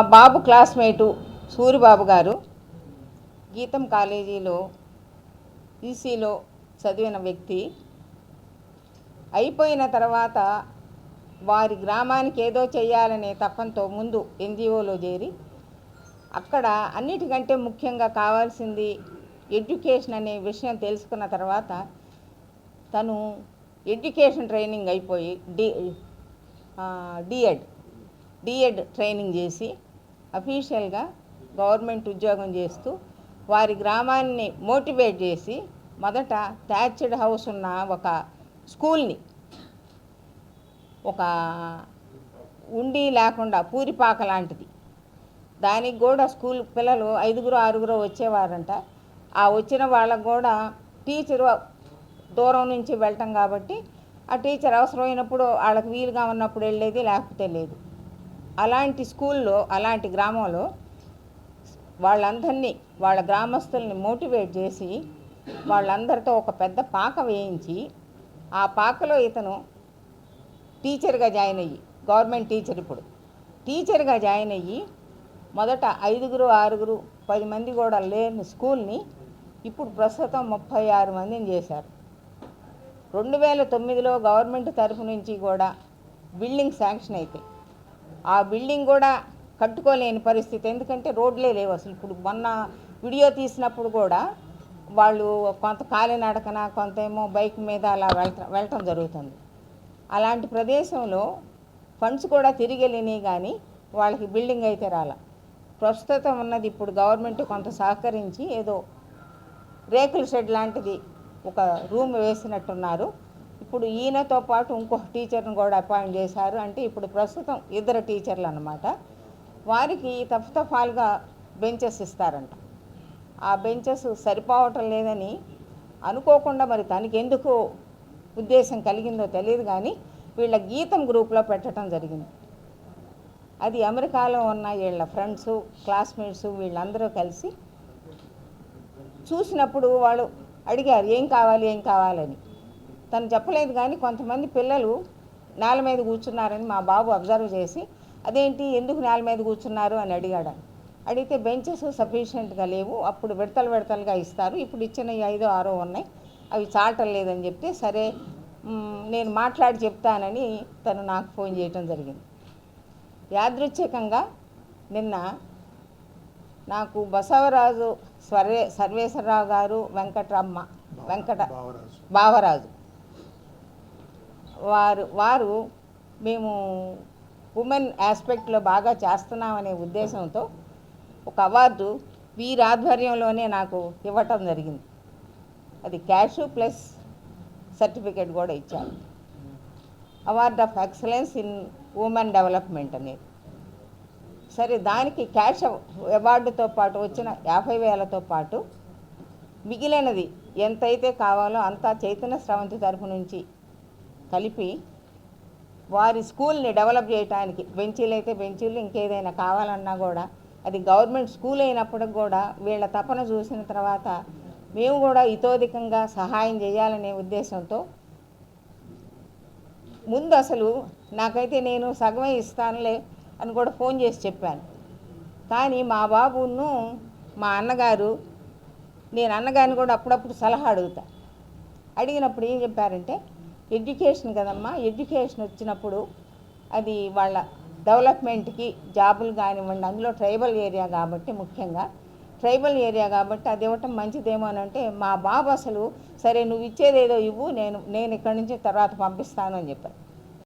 మా బాబు క్లాస్మేటు సూరిబాబు గారు గీతం కాలేజీలో ఈసీలో చదివిన వ్యక్తి. అయిపోయిన తర్వాత వారి గ్రామానికి ఏదో చేయాలనే తపంతో ముందు ఎన్జిఓలో చేరి అక్కడ అన్నిటికంటే ముఖ్యంగా కావాల్సింది ఎడ్యుకేషన్ అనే విషయం తెలుసుకున్న తర్వాత తను ఎడ్యుకేషన్ ట్రైనింగ్ అయిపోయి D D Ed D Ed training చేసి అఫీషియల్గా గవర్నమెంట్ ఉద్యోగం చేస్తూ వారి గ్రామాన్ని మోటివేట్ చేసి మొదట థ్యాచ్డ్ హౌస్ ఉన్న ఒక స్కూల్ని ఒక ఉండి లేకుండా పూరిపాక లాంటిది. దానికి కూడా స్కూల్ పిల్లలు ఐదుగురు ఆరుగురు వచ్చేవారంట. ఆ వచ్చిన వాళ్ళకు కూడా టీచరు దూరం నుంచి వెళ్ళటం కాబట్టి ఆ టీచర్ అవసరమైనప్పుడు వాళ్ళకి వీలుగా ఉన్నప్పుడు వెళ్ళేది లేకపోతే లేదు. అలాంటి స్కూల్లో అలాంటి గ్రామంలో వాళ్ళందరినీ వాళ్ళ గ్రామస్తుల్ని మోటివేట్ చేసి వాళ్ళందరితో ఒక పెద్ద పాక వేయించి ఆ పాకలో ఇతను టీచర్గా జాయిన్ అయ్యి గవర్నమెంట్ టీచర్ ఇప్పుడు. టీచర్గా జాయిన్ అయ్యి మొదట ఐదుగురు ఆరుగురు పది మంది కూడా లేని స్కూల్ని ఇప్పుడు ప్రస్తుతం ముప్పై ఆరు మందిని చేశారు. రెండు వేల తొమ్మిదిలో గవర్నమెంట్ తరఫు నుంచి కూడా బిల్డింగ్ శాంక్షన్ అయితే ఆ బిల్డింగ్ కూడా కట్టుకోలేని పరిస్థితి. ఎందుకంటే రోడ్లే లేవు అసలు. ఇప్పుడు మొన్న వీడియో తీసినప్పుడు కూడా వాళ్ళు కొంత కాలినడకన కొంత ఏమో బైక్ మీద అలా వెళ్ళటం వెళ్ళటం జరుగుతుంది. అలాంటి ప్రదేశంలో ఫండ్స్ కూడా తిరిగి కానీ వాళ్ళకి బిల్డింగ్ అయితే రాల. ప్రస్తుతం ఉన్నది ఇప్పుడు గవర్నమెంట్ కొంత సహకరించి ఏదో రేకుల షెడ్ లాంటిది ఒక రూమ్ వేసినట్టున్నారు. ఇప్పుడు ఈయనతో పాటు ఇంకొక టీచర్ని కూడా అపాయింట్ చేశారు. అంటే ఇప్పుడు ప్రస్తుతం ఇద్దరు టీచర్లు అనమాట వారికి తఫతఫాలుగా బెంచెస్ ఇస్తారంట. ఆ బెంచెస్ సరిపోవటం లేదని అనుకోకుండా మరి తనకి ఎందుకు ఉద్దేశం కలిగిందో తెలియదు కానీ వీళ్ళ గీతం గ్రూప్లో పెట్టడం జరిగింది. అది అమెరికాలో ఉన్న వీళ్ళ ఫ్రెండ్స్ క్లాస్మేట్స్ వీళ్ళందరూ కలిసి చూసినప్పుడు వాళ్ళు అడిగారు ఏం కావాలి ఏం కావాలని? తను చెప్పలేదు కానీ కొంతమంది పిల్లలు నేల మీద కూర్చున్నారని మా బాబు అబ్జర్వ్ చేసి అదేంటి? ఎందుకు నేల మీద కూర్చున్నారు? అని అడిగాడు. అడిగితే బెంచెస్ సఫిషియెంట్గా లేవు. అప్పుడు విడతలు విడతలుగా ఇస్తారు. ఇప్పుడు ఇచ్చిన ఐదో ఆరో ఉన్నాయి. అవి చాటం లేదని చెప్తే సరే నేను మాట్లాడి చెప్తానని తను నాకు ఫోన్ చేయటం జరిగింది. యాదృచ్ఛికంగా నిన్న నాకు బసవరాజు స్వర్వే సర్వేశ్వరరావు గారు వెంకటరమ్మ వెంకట బావరాజు వారు వారు మేము ఉమెన్ ఆస్పెక్ట్లో బాగా చేస్తున్నామనే ఉద్దేశంతో ఒక అవార్డు వీరి ఆధ్వర్యంలోనే నాకు ఇవ్వటం జరిగింది. అది క్యాష్ ప్లస్ సర్టిఫికేట్ కూడా ఇచ్చాను award of excellence in women development అనేది. సరే దానికి క్యాష్ అవార్డుతో పాటు వచ్చిన యాభై వేలతో పాటు మిగిలినది ఎంతైతే కావాలో అంతా చైతన్య స్రవంతి తరఫు నుంచి కలిపి వారి స్కూల్ని డెవలప్ చేయడానికి బెంచీలు అయితే బెంచీలు ఇంకేదైనా కావాలన్నా కూడా అది గవర్నమెంట్ స్కూల్ అయినప్పటికి కూడా వీళ్ళ తపన చూసిన తర్వాత మేము కూడా ఇతోధికంగా సహాయం చేయాలనే ఉద్దేశంతో ముందు అసలు నాకైతే నేను సగమే ఇస్తానులే అని కూడా ఫోన్ చేసి చెప్పాను. కానీ మా బాబును మా అన్నగారు నేను అన్నగారిని కూడా అప్పుడప్పుడు సలహా అడుగుతా. అడిగినప్పుడు ఏం చెప్పారంటే ఎడ్యుకేషన్ కదమ్మా ఎడ్యుకేషన్ వచ్చినప్పుడు అది వాళ్ళ డెవలప్మెంట్కి జాబులు కానివ్వండి అందులో ట్రైబల్ ఏరియా కాబట్టి ముఖ్యంగా ట్రైబల్ ఏరియా కాబట్టి అది ఇవ్వటం మంచిదేమో అని అంటే మా బాబు అసలు సరే నువ్వు ఇచ్చేదేదో ఇవ్వు నేను నేను ఇక్కడి నుంచి తర్వాత పంపిస్తాను అని చెప్పాను